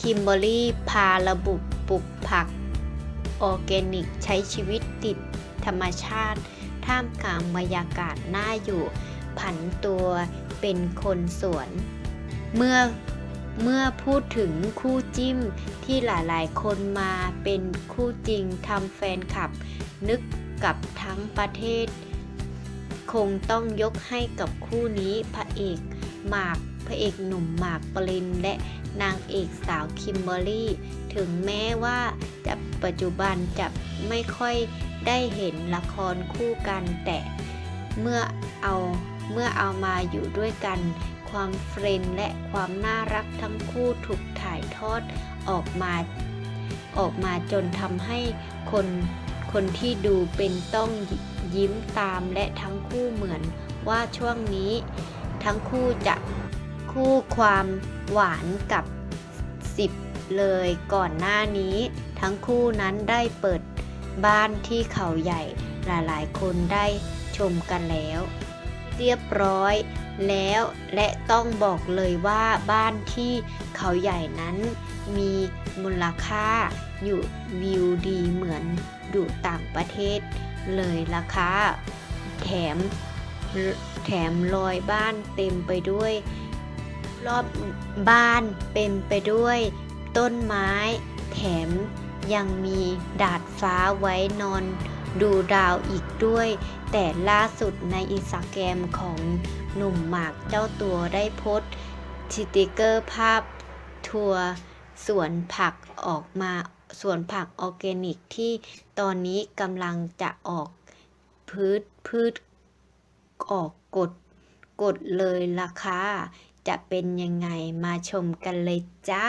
คิมเบอรี่พาระบุปลูกผักออร์แกนิก ใช้ชีวิตติดธรรมชาติ ท่ามกลางบรรยากาศน่าอยู่ ผันตัวเป็นคนสวน เมื่อเมื่อพูดถึงคู่จิ้มที่หลายๆ คนมาเป็นคู่จริงทำแฟนคลับ นึกกับทั้งประเทศ คงต้องยกให้กับคู่นี้พระเอกหมาก พระเอกหนุ่มหมากปรินและนางเอกสาวคิมเบอรี่ ถึงแม้ว่าจะปัจจุบันจะไม่ค่อยได้เห็นละครคู่กันแต่เมื่อเอาเมื่อเอามาอยู่ด้วยกัน ความเฟรนและความน่ารักทั้งคู่ถูกถ่ายทอดออกมา ออกมาจนทำให้คนคนที่ดูเป็นต้องยิ้มตามและทั้งคู่เหมือนว่าช่วงนี้ ทั้งคู่จะ คู่ความหวานกับสิบเลยก่อนหน้านี้ ทั้งคู่นั้นได้เปิดบ้านที่เขาใหญ่หลายๆ คนได้ชมกันแล้ว เรียบร้อยแล้วและต้องบอกเลยว่าบ้านที่เขาใหญ่นั้น มีมูลค่าอยู่วิวดีเหมือนอยู่ต่างประเทศเลยราคาแถมแถมรอยบ้านเต็มไปด้วย รอบบ้านเป็นไปด้วยต้นไม้ แถมยังมีดาดฟ้าไว้นอนดูดาวอีกด้วย แต่ล่าสุดในอินสตาแกรมของหนุ่มหมากเจ้าตัวได้โพสต์สติกเกอร์ภาพทัวร์สวนผักออกมาสวนผักออร์แกนิกที่ตอนนี้กำลังจะออกพืชพืชออกกฎกฎเลยราคา จะเป็นยังไงมาชมกันเลยจ้า